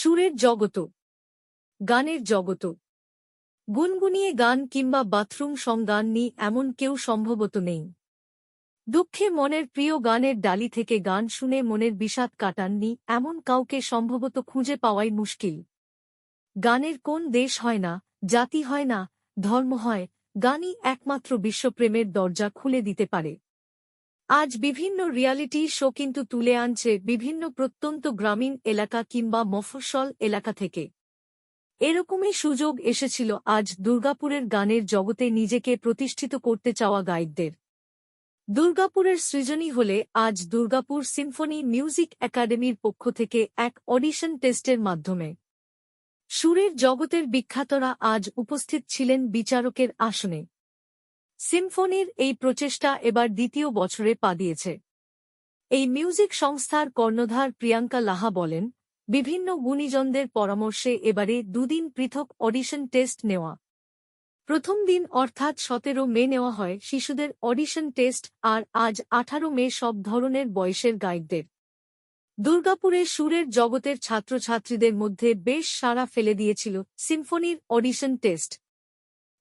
সুরের জগত, গানের জগত। গুনগুনিয়ে গান কিংবা বাথরুম সং গান নি এমন কেউ সম্ভবত নেই। দুঃখে মনের প্রিয় গানের ডালি থেকে গান শুনে মনের বিষাদ কাটাননি এমন কাউকে সম্ভবত খুঁজে পাওয়াই মুশকিল। গানের কোন দেশ হয় না, জাতি হয় না, ধর্ম হয়, গানই একমাত্র বিশ্বপ্রেমের দরজা খুলে দিতে পারে। আজ বিভিন্ন রিয়ালিটি শো কিন্তু তুলে আনছে বিভিন্ন প্রত্যন্ত গ্রামীণ এলাকা কিংবা মফস্বল এলাকা থেকে। এরকমই সুযোগ এসেছিল আজ দুর্গাপুরের গানের জগতে নিজেকে প্রতিষ্ঠিত করতে চাওয়া গায়কদের। দুর্গাপুরের সৃজনী হলে আজ দুর্গাপুর সিম্ফনি মিউজিক একাডেমির পক্ষ থেকে এক অডিশন টেস্টের মাধ্যমে। সুরের জগতের বিখ্যাতরা আজ উপস্থিত ছিলেন বিচারকের আসনে। সিম্ফনির এই প্রচেষ্টা এবার দ্বিতীয় বছরে পা দিয়েছে। এই মিউজিক সংস্থার কর্ণধার প্রিয়াঙ্কা লাহা বলেন, বিভিন্ন গুণীজনদের পরামর্শে এবারে দুদিন পৃথক অডিশন টেস্ট নেওয়া। প্রথম দিন অর্থাৎ সতেরো মে নেওয়া হয় শিশুদের অডিশন টেস্ট আর আজ আঠারো মে সব ধরনের বয়সের গায়কদের। দুর্গাপুরে সুরের জগতের ছাত্রছাত্রীদের মধ্যে বেশ সাড়া ফেলে দিয়েছিল সিম্ফনির অডিশন টেস্ট।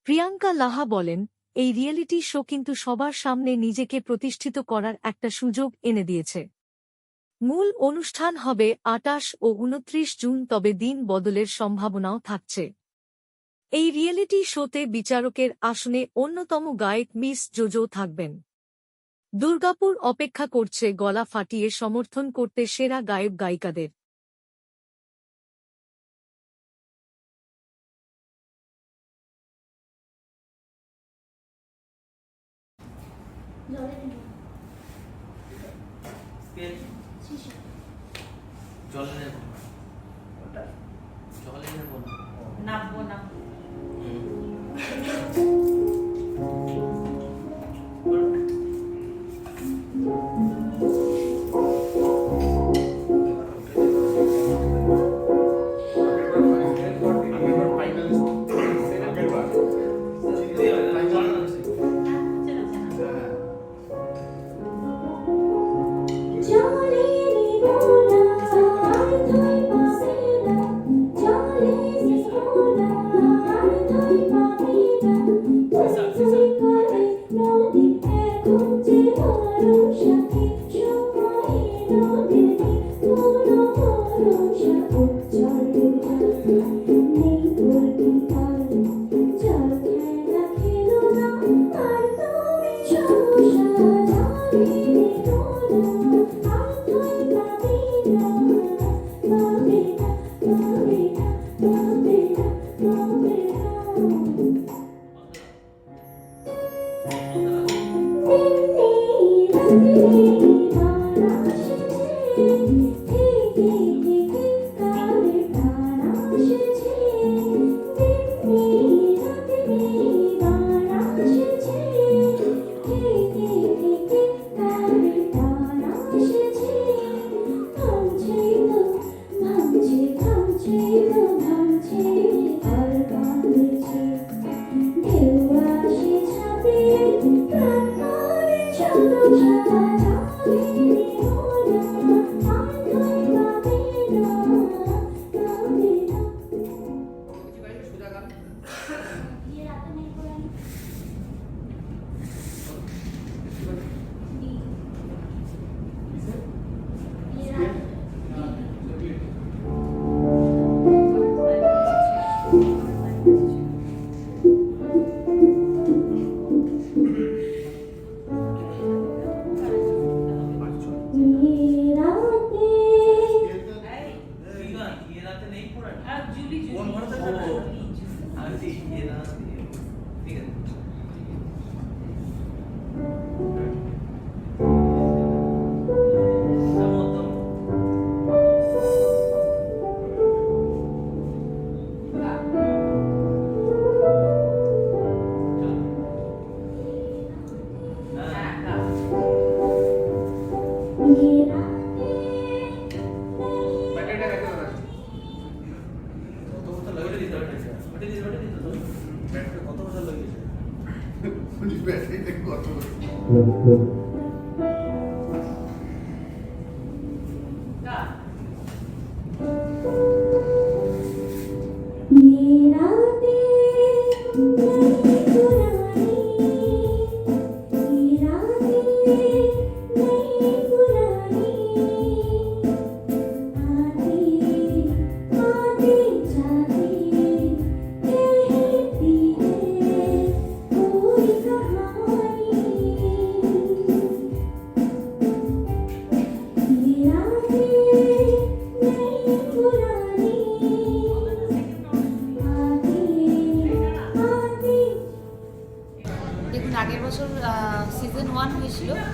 প্রিয়াঙ্কা লাহা বলেন এই রিয়েলিটি শো কিন্তু সবার সামনে নিজেকে প্রতিষ্ঠিত করার একটা সুযোগ এনে দিয়েছে। মূল অনুষ্ঠান হবে আটাশ ও উনত্রিশ জুন, তবে দিন বদলের সম্ভাবনাও থাকছে। এই রিয়েলিটি শোতে বিচারকের আসনে অন্যতম গায়ক মিস জোজো থাকবেন। দুর্গাপুর অপেক্ষা করছে গলা ফাটিয়ে সমর্থন করতে সেরা গায়ক গায়িকাদের 연애범 Oh, yeah. 你看不清我看不清 পড়া আর জুলি জুলি কোন ভারতের গান আমি তো ইয়ে কত বছর লাগিয়েছে? কত গা।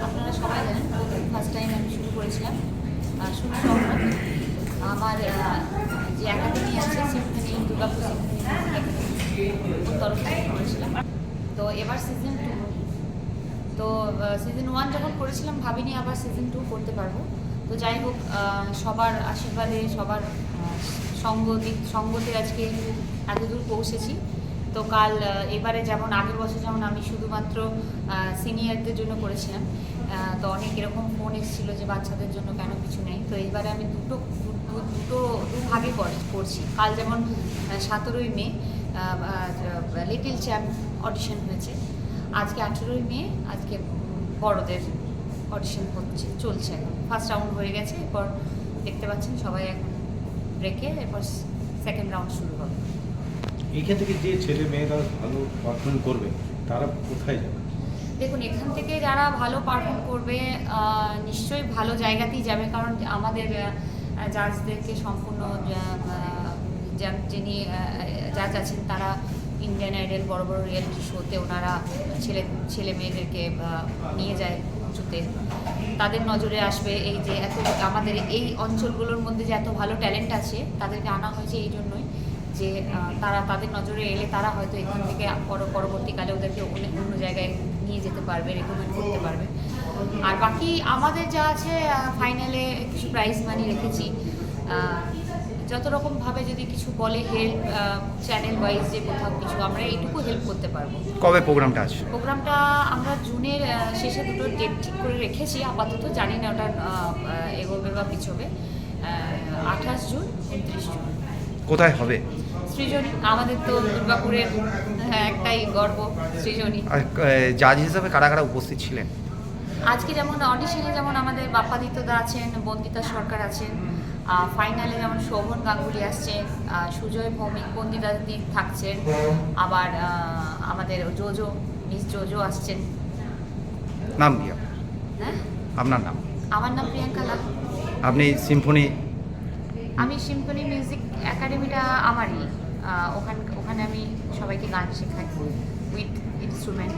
আপনারা সবাই জানেন ফার্স্ট টাইম আমি শুরু করেছিলাম। শুরু আমার যে একাডেমি আছে সিম্ফনি দুর্গাপুর তরফ থেকে করেছিলাম। তো এবার সিজন টু তো সিজন ওয়ান যখন করেছিলাম, ভাবিনি আবার সিজন টু করতে পারব। তো যাই হোক সবার আশীর্বাদে, সবার সঙ্গ সঙ্গতে আজকে এতদূর পৌঁছেছি। তো কাল এবারে যেমন আগের বছর যেমন আমি শুধুমাত্র সিনিয়রদের জন্য করেছিলাম তো অনেক এরকম ফোন এসেছিল যে বাচ্চাদের জন্য কেন কিছু নেই। তো এবারে আমি দুটো দুটো দু ভাগে করছি। কাল যেমন সতেরোই মে লিটিল চ্যাম্প অডিশন হয়েছে। আজকে আঠেরোই মে, আজকে বড়দের অডিশন হচ্ছে, চলছে এখন। ফার্স্ট রাউন্ড হয়ে গেছে, এরপর দেখতে পাচ্ছেন সবাই এখন ব্রেকে এরপর সেকেন্ড রাউন্ড শুরু হবে। এইখান থেকে যে ছেলে মেয়েরা ভালো পারফর্ম করবে, তারা কোথায় যাবে? দেখুন, এখান থেকে যারা ভালো পারফর্ম করবে নিশ্চয়ই ভালো জায়গাতেই যাবে, কারণ আমাদের জাজদেরকে সম্পূর্ণ যিনি জাজ আছেন, তারা ইন্ডিয়ান আইডল বড় বড় রিয়েলিটি শোতে ওনারা ছেলে ছেলে মেয়েদেরকে নিয়ে যায় উঁচুতে তাদের নজরে আসবে এই যে এত, আমাদের এই অঞ্চলগুলোর মধ্যে যে এত ভালো ট্যালেন্ট আছে, তাদেরকে আনা হয়েছে এই জন্যই। যে তারা তাদের নজরে এলে তারা হয়তো এখান থেকে পর- পরবর্তীকালে ওদেরকে অন্য অন্য জায়গায় নিয়ে যেতে পারবে রেকমেন্ড করতে পারবে। আর বাকি আমাদের যা আছে ফাইনালে কিছু প্রাইজ মানি রেখেছি। যত রকমভাবে যদি কিছু বলে হেল্প চ্যানেল ওয়াইজ যে কোথাও কিছু আমরা এইটুকু হেল্প করতে পারব। কবে প্রোগ্রামটা আছে? প্রোগ্রামটা আমরা জুনের শেষে দুটো ডেট ঠিক করে রেখেছি আপাতত জানি না ওটা এগোবে বা পিছবে। আঠাশ জুন উনত্রিশ জুন। কোথায় হবে? সৃজনী আমাদের তো দুর্গাপুরের হ্যাঁ, একটাই গর্ব সৃজনী। জাজ হিসাবে কারা কারা উপস্থিত ছিলেন? আজকে যেমন অডিশনে যেমন আমাদের বাপ্পাদিত্য দা আছেন বন্দিতা সরকার আছেন ফাইনালে যেমন শোভন গাঙ্গুলি আসছেন সুজয় ভৌমিক বন্দিতা দি থাকছেন আবার আমাদের জোজো মিস জোজো আসছেন। নাম কি হ্যাঁ? আপনার নাম? আমার নাম প্রিয়াঙ্কা লাল। আপনি সিম্ফনি আমি সিম্ফনি মিউজিক একাডেমিটা আমারই। ওখান ওখানে আমি সবাইকে গান শেখাই। With instrument.